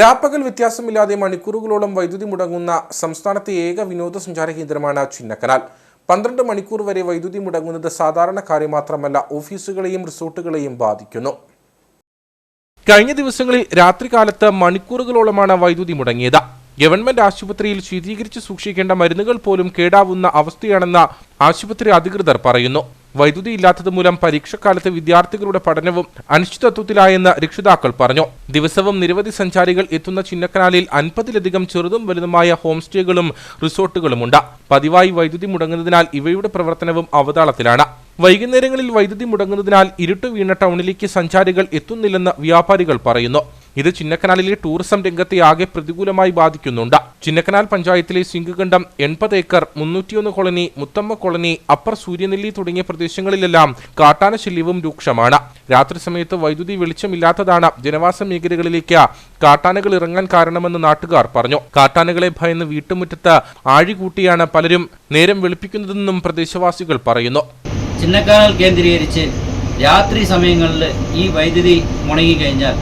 രാപ്പകൽ വ്യത്യാസമില്ലാതെ മണിക്കൂറുകളോളം വൈദ്യുതി മുടങ്ങുന്ന സംസ്ഥാനത്തെ ഏക വിനോദസഞ്ചാര കേന്ദ്രമാണ് ചിന്നക്കനാൽ. പന്ത്രണ്ട് മണിക്കൂർ വരെ വൈദ്യുതി മുടങ്ങുന്നത് സാധാരണക്കാരെ മാത്രമല്ല ഓഫീസുകളെയും റിസോർട്ടുകളെയും ബാധിക്കുന്നു. കഴിഞ്ഞ ദിവസങ്ങളിൽ രാത്രികാലത്ത് മണിക്കൂറുകളോളമാണ് വൈദ്യുതി മുടങ്ങിയത്. ഗവൺമെന്റ് ആശുപത്രിയിൽ ശീതീകരിച്ച് സൂക്ഷിക്കേണ്ട മരുന്നുകൾ പോലും കേടാവുന്ന അവസ്ഥയാണെന്ന് ആശുപത്രി അധികൃതർ പറയുന്നു. വൈദ്യുതി ഇല്ലാത്തത് മൂലം പരീക്ഷക്കാലത്ത് വിദ്യാർത്ഥികളുടെ പഠനവും അനിശ്ചിതത്വത്തിലായെന്ന് രക്ഷിതാക്കൾ പറഞ്ഞു. ദിവസവും നിരവധി സഞ്ചാരികൾ എത്തുന്ന ചിന്നക്കനാലിൽ അൻപതിലധികം ചെറുതും വലുതുമായ ഹോം സ്റ്റേകളും റിസോർട്ടുകളുമുണ്ട്. പതിവായി വൈദ്യുതി മുടങ്ങുന്നതിനാൽ ഇവയുടെ പ്രവർത്തനവും അവതാളത്തിലാണ്. വൈകുന്നേരങ്ങളിൽ വൈദ്യുതി മുടങ്ങുന്നതിനാൽ ഇരുട്ട് വീണ ടൗണിലേക്ക് സഞ്ചാരികൾ എത്തുന്നില്ലെന്ന് വ്യാപാരികൾ പറയുന്നു. ഇത് ചിന്നക്കനാലിലെ ടൂറിസം രംഗത്തെ ആകെ പ്രതികൂലമായി ബാധിക്കുന്നുണ്ട്. ചിന്നക്കനാൽ പഞ്ചായത്തിലെ സിംഗുകണ്ഠം എൺപത് acre മുന്നൂറ്റിയൊന്ന് colony Muthamma colony upper Suryanelli തുടങ്ങിയ പ്രദേശങ്ങളിലെല്ലാം കാട്ടാന ശല്യവും രൂക്ഷമാണ്. രാത്രി സമയത്ത് വൈദ്യുതി വെളിച്ചമില്ലാത്തതാണ് ജനവാസ മേഖലകളിലേക്ക് കാട്ടാനകൾ ഇറങ്ങാൻ കാരണമെന്ന് നാട്ടുകാർ പറഞ്ഞു. കാട്ടാനകളെ ഭയന്ന് വീട്ടുമുറ്റത്ത് ആഴികൂട്ടിയാണ് പലരും നേരം വെളുപ്പിക്കുന്നതെന്നും പ്രദേശവാസികൾ പറയുന്നു. ചിന്നക്കാനൽ കേന്ദ്രീകരിച്ച് രാത്രി സമയങ്ങളിൽ ഈ വൈദ്യുതി മുടങ്ങിക്കഴിഞ്ഞാൽ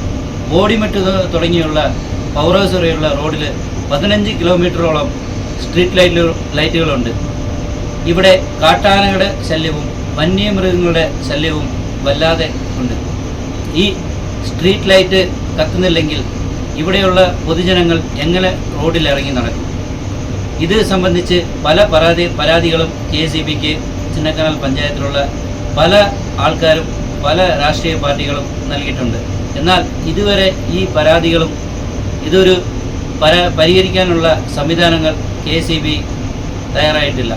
ബോഡിമെട്ട് തുടങ്ങിയുള്ള പവർ ഹൗസ് വരെയുള്ള റോഡിൽ പതിനഞ്ച് കിലോമീറ്ററോളം സ്ട്രീറ്റ് ലൈറ്റ് ലൈറ്റുകളുണ്ട്. ഇവിടെ കാട്ടാനകളുടെ ശല്യവും വന്യമൃഗങ്ങളുടെ ശല്യവും വല്ലാതെ ഉണ്ട്. ഈ സ്ട്രീറ്റ് ലൈറ്റ് കത്തുന്നില്ലെങ്കിൽ ഇവിടെയുള്ള പൊതുജനങ്ങൾ എങ്ങനെ റോഡിൽ ഇറങ്ങി നടക്കും? ഇത് സംബന്ധിച്ച് പല പരാതി പരാതികളും കെ ഇ ബിക്ക് ചിന്നക്കനാൽ പഞ്ചായത്തിലുള്ള പല ആൾക്കാരും പല രാഷ്ട്രീയ പാർട്ടികളും നൽകിയിട്ടുണ്ട്. എന്നാൽ ഇതുവരെ ഈ പരാതികളും ഇതൊരു പര പരിഹരിക്കാനുള്ള സംവിധാനങ്ങൾ കെ എസ് ഇ ബി തയ്യാറായിട്ടില്ല.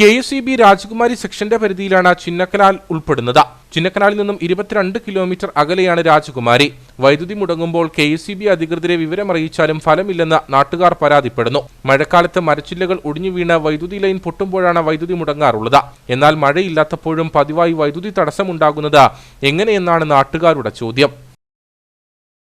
K S E B Rajakumari സെക്ഷന്റെ പരിധിയിലാണ് ചിന്നക്കനാൽ ഉൾപ്പെടുന്നത്. ചിന്നക്കനാലിൽ നിന്നും ഇരുപത്തിരണ്ട് കിലോമീറ്റർ അകലെയാണ് രാജകുമാരി. വൈദ്യുതി മുടങ്ങുമ്പോൾ കെ എസ് ഇ ബി അധികൃതരെ വിവരമറിയിച്ചാലും ഫലമില്ലെന്ന് നാട്ടുകാർ പരാതിപ്പെടുന്നു. മഴക്കാലത്ത് മരച്ചില്ലകൾ ഒടിഞ്ഞു വീണ് വൈദ്യുതി ലൈൻ പൊട്ടുമ്പോഴാണ് വൈദ്യുതി മുടങ്ങാറുള്ളത്. എന്നാൽ മഴയില്ലാത്തപ്പോഴും പതിവായി വൈദ്യുതി തടസ്സമുണ്ടാകുന്നത് എങ്ങനെയെന്നാണ് നാട്ടുകാരുടെ ചോദ്യം.